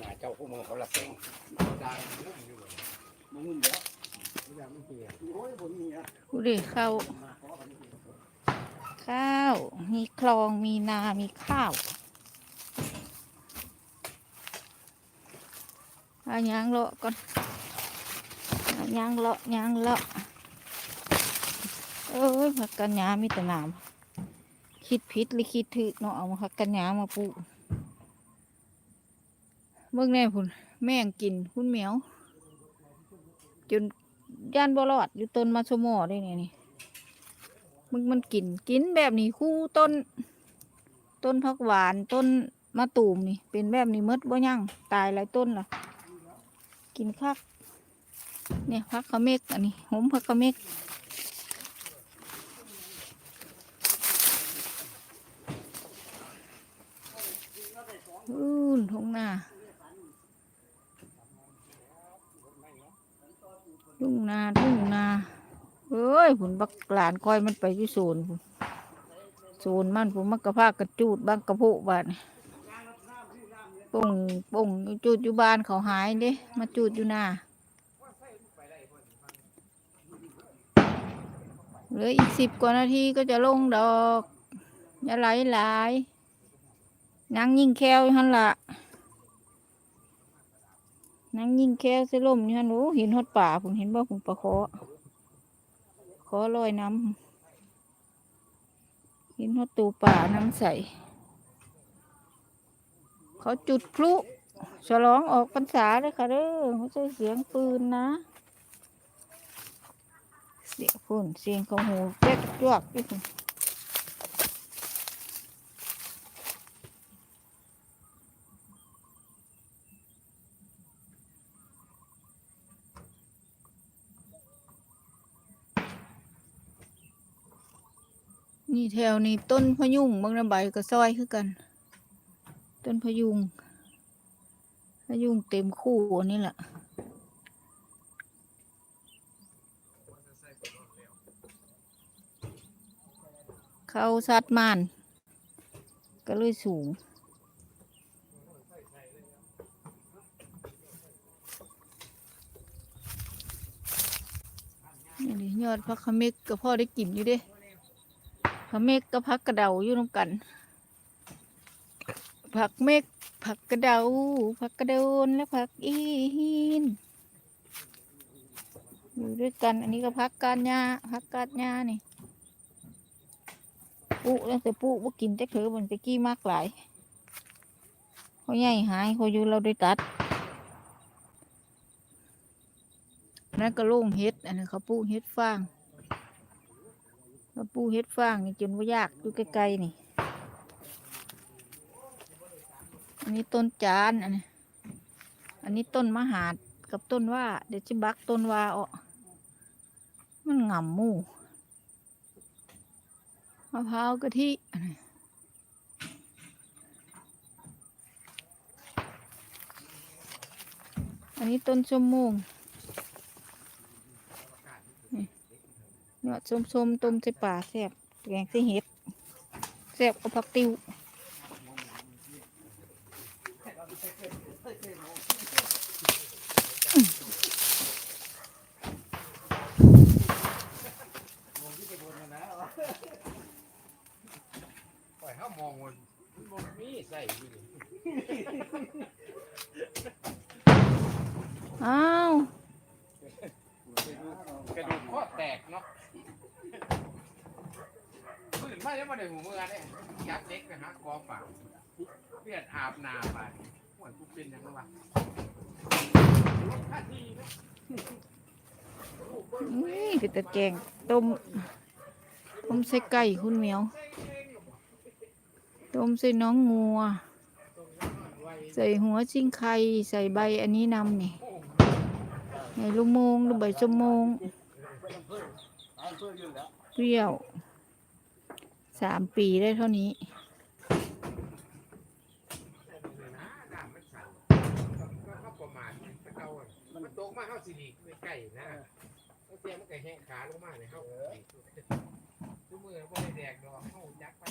หน้าเจ้าผู้มือเขาละเพ่งได้มุ่งอยู่มึงมึงเดี๋ยวไม่อยากไม่เกี่ยวโอ้ยผมมีอะดูดิข้าวข้าว มีคลองมีนา มีข้าวเอายางเลาะก่อนเอายางเลาะยางเลาะเอ้ยผักกันหยามีแต่หนามคิดผิดหรือคิดถึกเนาะเอามาผักกันหยามาปลูก เมื่อแน่พุ่นแม่งกินพุ่นเหมียว จนย่านบ่รอดอยู่ต้นมาชโมอได้เนี่ยนี่มึงมันกินกินแบบนี้คู่ต้น ต้นผักหวานต้นมะตูมนี่ เป็นแบบนี้มดบ่ยั่งตายหลายต้นล่ะ กินคักเนี่ยพักขะเมกอันนี้หอมพักขะเมกอืนทงหน้า ทุ่งนาทุ่งนาเอ้ยผุนบักหลานคอยมันไปที่โซนโซนมันผมมันกระพากกระจูดบางกระโพกบานป่งป่งจูดอยู่บ้านเขาหายเด้มาจูดอยู่นาเหลืออีกสิบกว่านาทีก็จะลงดอกอย่าไหลหลายนางยิ่งแค่หันละ นั่งยิงแค่เสลมนี่ฮะหนูเห็นฮอดป่าผมเห็นบ่ผมปลาขอขอลอยน้ำเห็นฮอดตูป่าน้ำใสเขาจุดพลุฉลองออกพรรษาเลยค่ะเด้อเขาใช้เสียงปืนนะ เสียงพุ่นเสียงของหูแจ๊กจวกไปพุ่น นี่แถวนี้ต้นพยุงบางระใบก็ซอยคือกัน ต้นพยุง พยุงเต็มคู่อันนี่แหละเขาซัดมาน ก็เลยสูงนี่ยอดพักขมิกก็พ่อได้กินอยู่เด้ ขมิกก็พักกระเดาอยู่น้ำกันผักเมกผักกระเดาผักกระโดนและผักอีหินอยู่ด้วยกัน อันนี้ก็พักกาดหญ้าพักกาดหญ้านี่ปุ๊แล้วแต่ปุ๊ว่ากินแต่เถอมันตะกี้มากหลายเขาใหญ่หายเขาอยู่เราได้ตัดนั่นก็โล่งเฮ็ดอันนี้เขาปลูกเฮ็ดฟาง เขาปูเฮ็ดฟางนี่จนว่ายากอยู่ไกลๆนี่ อันนี้ต้นจานอันนี้อันนี้ต้นมหาดกับต้นว่า เดี๋ยวจะบักต้นว่าออมันง่ำมู่มะพร้าวกะทิอันนี้อันนี้ต้นชมโมง เนื้อส้มๆต้มใส่ป่าแซ่บแกงใส่เห็ดแซ่บกับผักติ้วปล่อยเขามองมันมันมีใส่อยู่ดิอ้าว กระดูกข้อแตกเนาะ ตื่นมาแล้วมาได้หูเมื่อเนี่ยยัดเล็กไปหากองเปล่าเพื่อนอาบน้ำไปเหมือนกูเป็นยังไงวะท่าทีนะนี่คือตะแกงต้มต้มใส่ไก่คุณเหมียวต้มใส่น้องงัว ใส่หัวชิงไข่ใส่ใบอันนี้นำนี่ในลูกโมงหรือใบชมโมงเปรี้ยว สามปีได้เท่านี้ มันตกมาเข้าสิริใกล้ๆนะแล้วเสียมันก็แห้งขาลงมาเลยเขาทุกมือก็ไม่แดกดอกเขาจักไป